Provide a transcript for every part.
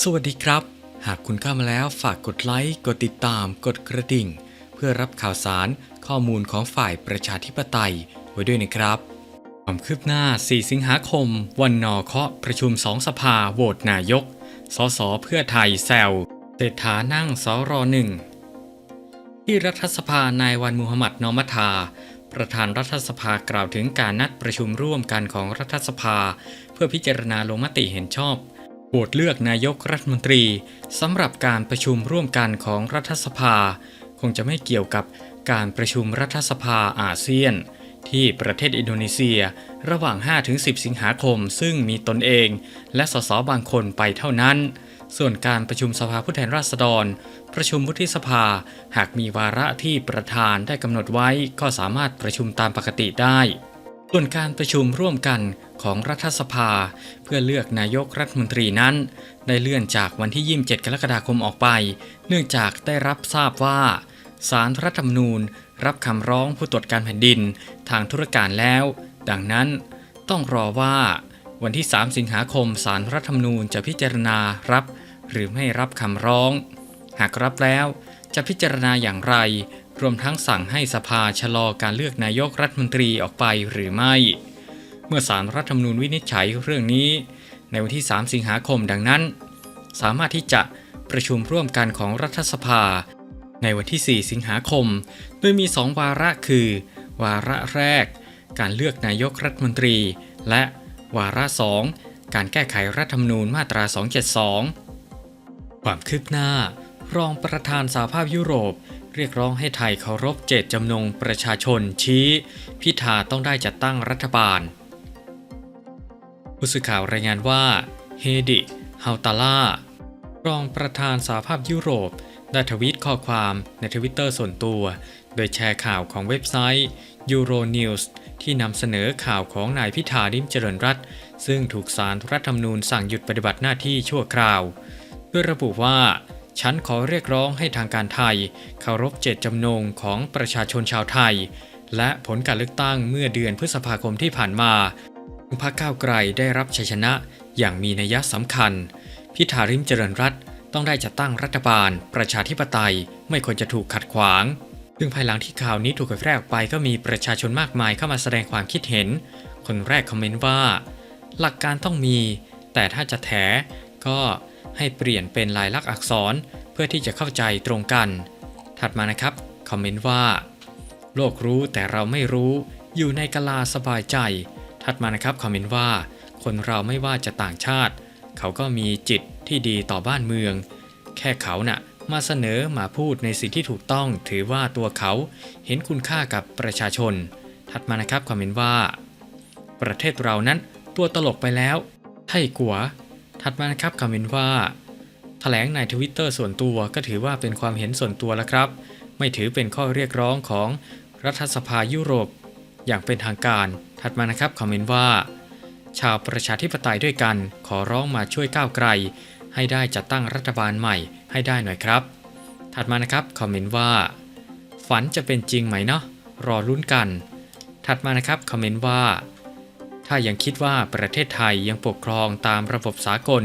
สวัสดีครับ หากคุณเข้ามาแล้วฝากกดไลค์กดติดตาม กดกระดิ่ง เพื่อรับข่าวสารข้อมูลของฝ่ายประชาธิปไตยไว้ด้วยนะครับ ความคืบหน้า 4 สิงหาคม วันนอเคาะประชุมสองสภาโหวตนายก สสเพื่อไทยแซวเศรษฐานั่งสรหนึ่งที่รัฐสภานายวันมูฮัมหมัดนอมัทา ประธานรัฐสภากล่าวถึงการนัดประชุมร่วมกันของรัฐสภา เพื่อพิจารณาลงมติเห็นชอบ โหวตเลือกนายกรัฐมนตรีสำหรับการประชุมร่วมกันของรัฐสภา คงจะไม่เกี่ยวกับการประชุมรัฐสภาอาเซียน ที่ประเทศอินโดนีเซียระหว่าง 5-10 สิงหาคม ซึ่งมีตนเอง และสสบางคนไปเท่านั้น ส่วนการประชุมสภาผู้แทนราษฎร ประชุมวุฒิสภาหากมีวาระที่ประธานได้กำหนดไว้ก็สามารถประชุมตามปกติได้ ส่วนการประชุมร่วมกันของรัฐสภา เพื่อเลือกนายกรัฐมนตรีนั้น ได้เลื่อนจากวันที่ 27 กรกฎาคมออกไป เนื่องจากได้รับทราบว่าสารรัฐธรรมนูญรับคำร้องผู้ตรวจการแผ่นดินทางธุรการแล้ว ดังนั้นต้องรอว่าวันที่ 3 สิงหาคมสารรัฐธรรมนูญจะพิจารณารับ หรือไม่รับคำร้อง หากรับแล้วจะพิจารณาอย่างไร รวมทั้งสั่งให้สภาชะลอการเลือกนายกรัฐมนตรีออกไปหรือไม่ เมื่อสารรัฐธรรมนูญวินิจฉัยเรื่องนี้ ในวันที่ 3 สิงหาคมดังนั้น สามารถที่จะประชุมร่วมกันของรัฐสภา ในวันที่ 4 สิงหาคม โดยมี 2 วาระคือ วาระแรก การเลือกนายกรัฐมนตรี และวาระสองการแก้ไขรัฐธรรมนูญมาตรา 272 ความคืบหน้า รองประธานสหภาพยุโรป เรียกร้องให้ไทยเคารพเจตจำนงประชาชนชี้พิธาต้องได้จัดตั้งรัฐบาลผู้สื่อข่าวรายงานว่าเฮดิฮาวตาล่ารองประธานสหภาพยุโรป ได้ทวีตข้อความในทวิตเตอร์ส่วนตัว โดยแชร์ข่าวของเว็บไซต์ Euronews ที่นำเสนอข่าวของนายพิธาลิมเจริญรัตซึ่งถูกสารรัฐธรรมนูญสั่งหยุดปฏิบัติหน้าที่ชั่วคราว ด้วยระบุว่า ฉันขอเรียกร้องให้ทางการไทยเคารพเจตจำนงของประชาชนชาวไทย และผลการเลือกตั้งเมื่อเดือนพฤษภาคมที่ผ่านมาพรรคก้าวไกลได้รับชัยชนะอย่างมีนัยสำคัญ พิธาริมเจริญรัตต้องได้จัดตั้งรัฐบาล ประชาธิปไตยไม่ควรจะถูกขัดขวาง ซึ่งภายหลังที่ข่าวนี้ถูกเผยแพร่ออกไปก็มีประชาชนมากมายเข้ามาแสดงความคิดเห็น คนแรกคอมเมนต์ว่า หลักการต้องมี แต่ถ้าจะแถก็ ให้เปลี่ยนเป็นลายลักษณ์อักษรเพื่อที่จะเข้าใจตรงกัน ถัดมานะครับคอมเมนต์ว่า โลกรู้แต่เราไม่รู้อยู่ในกลาสบายใจ ถัดมานะครับคอมเมนต์ว่า คนเราไม่ว่าจะต่างชาติ เขาก็มีจิตที่ดีต่อบ้านเมือง แค่เขาน่ะมาเสนอมาพูดในสิ่งที่ถูกต้องถือว่าตัวเขาเห็นคุณค่ากับประชาชน ถัดมานะครับคอมเมนต์ว่า ประเทศเรานั้นตัวตลกไปแล้ว ไท่กัว ถัดมานะครับคอมเมนต์ว่าแถลงในทวิตเตอร์ส่วนตัวก็ถือว่าเป็นความเห็นส่วนตัวแล้วครับ ไม่ถือเป็นข้อเรียกร้องของรัฐสภายุโรป อย่างเป็นทางการ ถัดมานะครับคอมเมนต์ว่า ชาวประชาธิปไตยด้วยกันขอร้องมาช่วยก้าวไกล ให้ได้จัดตั้งรัฐบาลใหม่ให้ได้หน่อยครับ ถัดมานะครับคอมเมนต์ว่า ฝันจะเป็นจริงไหมเนาะรอลุ้นกัน ถัดมานะครับคอมเมนต์ว่า ถ้ายังคิดว่าประเทศไทยยังปกครองตามระบบสากล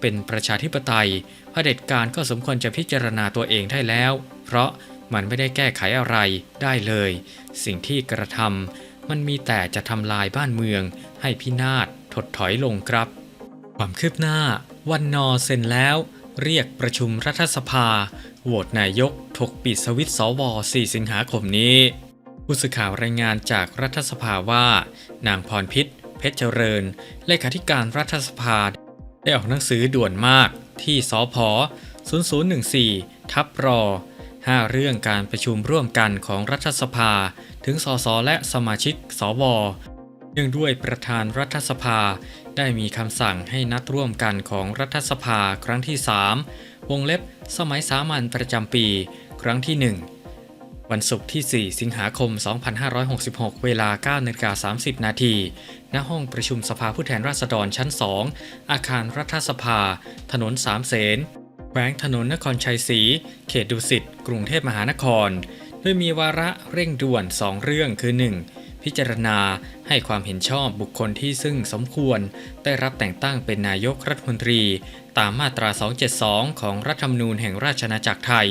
เป็นประชาธิปไตยเผด็จการก็สมควรจะพิจารณาตัวเองได้แล้ว เพราะมันไม่ได้แก้ไขอะไรได้เลย สิ่งที่กระทำมันมีแต่จะทำลายบ้านเมือง ให้พินาศถดถอยลงครับ ความคืบหน้า วันนอเซ็นแล้ว เรียกประชุมรัฐสภาโหวตนายกถกปิดสวิตสว 4 สิงหาคมนี้ ผู้สื่อข่าวรายงานจากรัฐสภาว่า นางพรพิษ เพชรเจริญ เลขาธิการรัฐสภา ได้ออกหนังสือด่วนมากที่สพ0014 ทับรอ5เรื่องการประชุมร่วมกันของรัฐสภา ถึงสสและสมาชิกสวเนื่องด้วยประธานรัฐสภา ได้มีคำสั่งให้นัดร่วมกันของรัฐสภาครั้งที่ 3 วงเล็บสมัยสามัญประจำปี ครั้งที่ 1 วันศุกร์ที่ 4 สิงหาคม 2566 เวลา9นาฬิกา30 นาที ณ ห้องประชุมสภาผู้แทนราษฎรชั้น 2 อาคารรัฐสภา ถนนสามเสนแขวงถนนนครชัยศรี เขตดุสิต กรุงเทพมหานคร โดยมีวาระเร่งด่วน 2 เรื่องคือ 1. พิจารณาให้ความเห็นชอบบุคคลที่ซึ่งสมควร ได้รับแต่งตั้งเป็นนายกรัฐมนตรี ตามมาตรา 272 ของรัฐธรรมนูญแห่งราชอาณาจักรไทย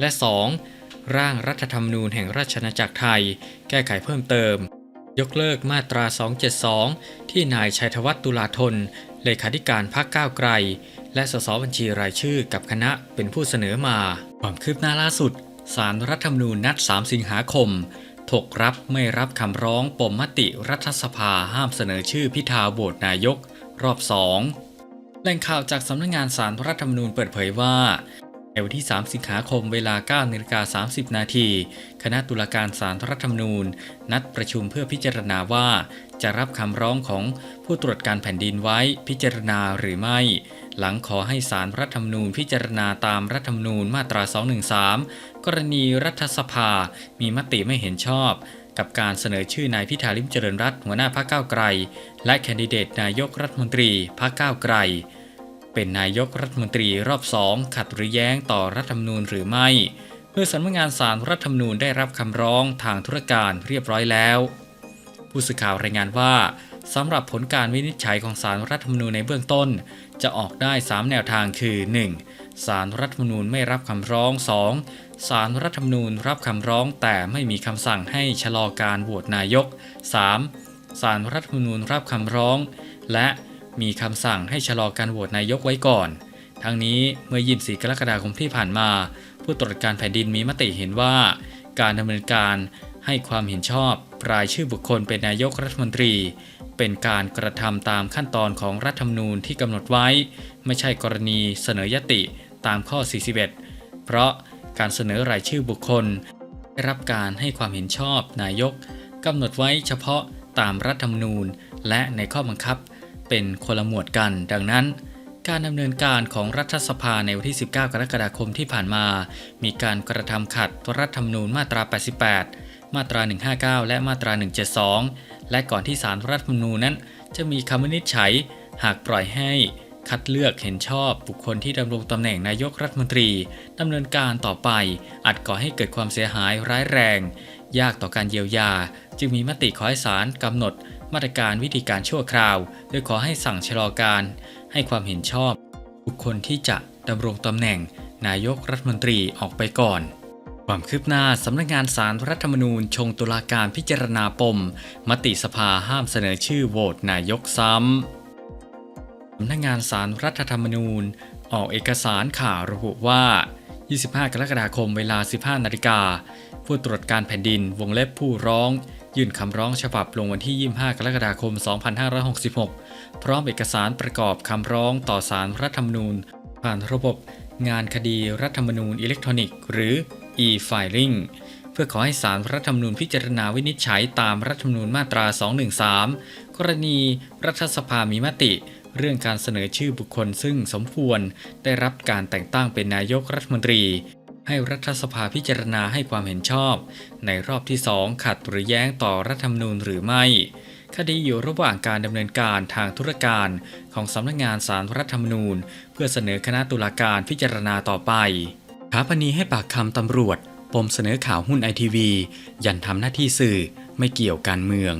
และ 2. ร่างรัฐธรรมนูญแห่งราชอาณาจักรไทย แก้ไขเพิ่มเติม ยกเลิกมาตรา 272 ที่นายชัยธวัฒน์ตุลาธน เลขาธิการพรรคก้าวไกล และสสบัญชีรายชื่อกับคณะเป็นผู้เสนอมา ความคืบหน้าล่าสุด สารรัฐธรรมนูญนัด 3 สิงหาคม ถกรับไม่รับคำร้องปมมติรัฐสภาห้ามเสนอชื่อพิธาโหวตนายก รอบ2แหล่งข่าวจากสำนักงงานสารรัฐธรรมนูญเปิดเผยว่า ในวันที่ 3 สิงหาคมเวลา9นาฬิกา30 นาที คณะตุลาการสารรัฐธรรมนูญ นัดประชุมเพื่อพิจารณาว่า จะรับคำร้องของผู้ตรวจการแผ่นดินไว้พิจารณาหรือไม่ หลังขอให้สารรัฐธรรมนูญพิจารณาตามรัฐธรรมนูญมาตรา 213 กรณีรัฐสภา มีมติไม่เห็นชอบ กับการเสนอชื่อนายพิธาลิมเจริญรัตน์หัวหน้าพรรคก้าวไกล และแคนดิเดตนายกรัฐมนตรีพรรคก้าวไกล เป็นนายกรัฐมนตรีรอบสองขัดหรือแย้งต่อรัฐธรรมนูญหรือไม่ เมื่อสำนักงานสารรัฐธรรมนูญได้รับคำร้องทางธุรการเรียบร้อยแล้ว ผู้สื่อข่าวรายงานว่าสำหรับผลการวินิจฉัยของสารรัฐธรรมนูญในเบื้องต้น จะออกได้ 3 แนวทางคือ 1. สารรัฐธรรมนูญไม่รับคำร้อง 2. สารรัฐธรรมนูญรับคำร้องแต่ไม่มีคำสั่งให้ชะลอการโหวตนายก 3. สารรัฐธรรมนูญรับคำร้อง และ มีคำสั่งให้ชะลอการโหวตนายกไว้ก่อน ทั้งนี้เมื่อ 24 กรกฎาคมที่ผ่านมา ผู้ตรวจการแผ่นดินมีมติเห็นว่า การดำเนินการให้ความเห็นชอบรายชื่อบุคคลเป็นนายกรัฐมนตรี เป็นการกระทำตามขั้นตอนของรัฐธรรมนูญที่กำหนดไว้ ไม่ใช่กรณีเสนอยติตามข้อ 41 เพราะการเสนอรายชื่อบุคคล ได้รับการให้ความเห็นชอบนายกกำหนดไว้เฉพาะตามรัฐธรรมนูญ และในข้อบังคับ เป็นคนละหมวดกัน ดังนั้น การดำเนินการของรัฐสภาในวันที่ 19 กรกฎาคมที่ผ่านมา มีการกระทำขัดรัฐธรรมนูญมาตรา 88 มาตรา 159 และมาตรา 172 และก่อนที่สารรัฐธรรมนูญนั้น จะมีคำวินิจฉัยหากปล่อยให้ คัดเลือกเห็นชอบบุคคลที่ดำรงตำแหน่งนายกรัฐมนตรีดำเนินการต่อไป อาจก่อให้เกิดความเสียหายร้ายแรง ยากต่อการเยียวยา จึงมีมติขอให้ศาลกำหนด มาตรการวิธีการชั่วคราว โดยขอให้สั่งชะลอการ ให้ความเห็นชอบ บุคคลที่จะดำรงตำแหน่ง นายกรัฐมนตรีออกไปก่อนความคืบหน้าสำนักงานสารรัฐธรรมนูญชงตุลาการพิจารณาปม มติสภาห้ามเสนอชื่อโหวตนายกซ้ำำนักงานสารรัฐธรรมนูญ ออกเอกสารข่าวระบุว่า 25 กรกฎาคมเวลา 15 นาฬิกา ผู้ตรวจการแผ่นดินวงเล็บผู้ร้อง ยื่นคำร้องฉบับลงวันที่ 25 กรกฎาคม 2566 พร้อมเอกสารประกอบคำร้องต่อสารรัฐธรรมนูญ ผ่านระบบ งานคดีรัฐธรรมนูญอิเล็กทรอนิกส์ หรือ e-filing เพื่อขอให้สารรัฐธรรมนูญพิจารณาวินิจฉัยตามรัฐธรรมนูญมาตรา 213 กรณีรัฐสภามีมติ เรื่องการเสนอชื่อบุคคลซึ่งสมควรได้รับการแต่งตั้งเป็นนายกรัฐมนตรี ให้รัฐสภาพิจารณาให้ความเห็นชอบ ในรอบที่2ขัดหรือแย้งต่อรัฐธรรมนูญหรือไม่ คดีอยู่ระหว่างการดำเนินการทางธุรการของสำนักงานสารรัฐธรรมนูญ เพื่อเสนอคณะตุลาการพิจารณาต่อไปถาปณีให้ปากคำตำรวจปมเสนอข่าวหุ้นไอทีวียันทำหน้าที่สื่อไม่เกี่ยวการเมือง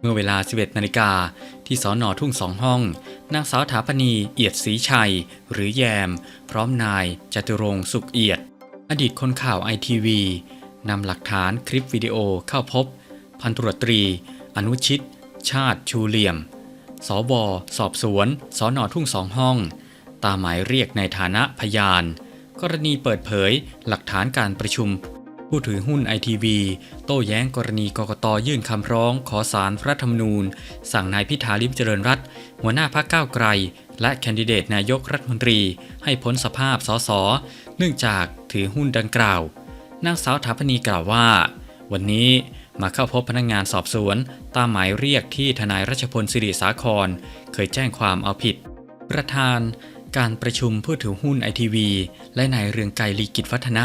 เมื่อเวลา 11นาฬิกา ที่สอนอทุ่งสองห้อง นางสาวถาปณีเอียดศรีชัย หรือแยม พร้อมนายจตุรงสุขเอียด อดีตคนข่าวไอทีวีนำหลักฐานคลิปวิดีโอเข้าพบ พันตรวจตรี อนุชิต ชาติชูเหลี่ยม สบสอบสวนสอนอทุ่งสองห้อง ตามหมายเรียกในฐานะพยาน กรณีเปิดเผยหลักฐานการประชุม ผู้ถือหุ้นไอทีวีโต้แย้งกรณีกกตยื่นคำร้อง ขอสารรัฐธรรมนูญ สั่งนายพิธาลิมเจริญรัตหัวหน้าพรรคก้าวไกล และแคนดิเดตนายกรัฐมนตรี ให้พ้นสภาพสสเนื่องจากถือหุ้นดังกล่าว นางสาวถาปณีกล่าวว่า วันนี้มาเข้าพบพนักงงานสอบสวน ตามหมายเรียกที่ทนายรัชพลสิริสาคร เคยแจ้งความเอาผิด ประธาน การประชุมผู้ถือหุ้นไอทีวีและนายเรืองไกรลีกิจวัฒนะ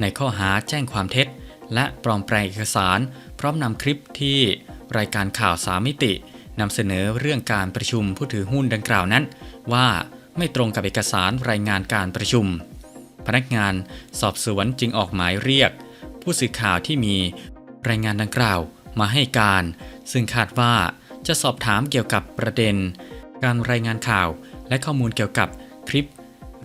ในข้อหาแจ้งความเท็จ และปลอมแปลงเอกสาร พร้อมนำคลิปที่รายการข่าวสามมิตินำเสนอเรื่องการประชุมผู้ถือหุ้นดังกล่าวนั้น ว่าไม่ตรงกับเอกสารรายงานการประชุม พนักงานสอบสวนจึงออกหมายเรียก ผู้สื่อข่าวที่มีรายงานดังกล่าวมาให้การ ซึ่งคาดว่าจะสอบถามเกี่ยวกับประเด็น การรายงานข่าว และข้อมูลเกี่ยวกับคลิป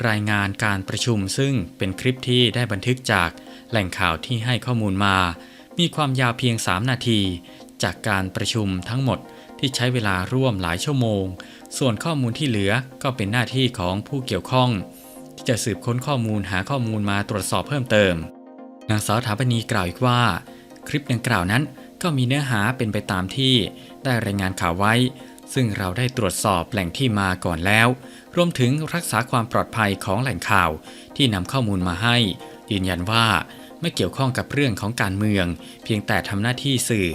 รายงานการประชุม ซึ่งเป็นคลิปที่ได้บันทึกจากแหล่งข่าวที่ให้ข้อมูลมา มีความยาวเพียง 3 นาที จากการประชุมทั้งหมดที่ใช้เวลาร่วมหลายชั่วโมง ส่วนข้อมูลที่เหลือก็เป็นหน้าที่ของผู้เกี่ยวข้อง ที่จะสืบค้นข้อมูลหาข้อมูลมาตรวจสอบเพิ่มเติม นางสาวถาปณีกล่าวอีกว่า คลิปดังกล่าวนั้นก็มีเนื้อหาเป็นไปตามที่ได้รายงานข่าวไว้ ซึ่งเราได้ตรวจสอบแหล่งที่มาก่อนแล้ว รวมถึงรักษาความปลอดภัยของแหล่งข่าวที่นำข้อมูลมาให้ ยืนยันว่าไม่เกี่ยวข้องกับเรื่องของการเมือง เพียงแต่ทำหน้าที่สื่อ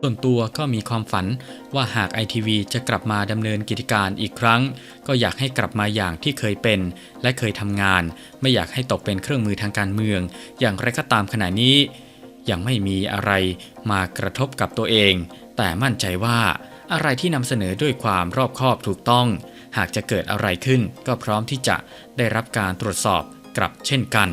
ส่วนตัวก็มีความฝันว่าหากไอทีวีจะกลับมาดำเนินกิจการอีกครั้ง ก็อยากให้กลับมาอย่างที่เคยเป็น และเคยทำงาน ไม่อยากให้ตกเป็นเครื่องมือทางการเมือง อย่างไรก็ตามขณะนี้ ยังไม่มีอะไรมากระทบกับตัวเอง แต่มั่นใจว่า อะไรที่นำเสนอด้วยความรอบคอบถูกต้อง หากจะเกิดอะไรขึ้นก็พร้อมที่จะได้รับการตรวจสอบกลับเช่นกัน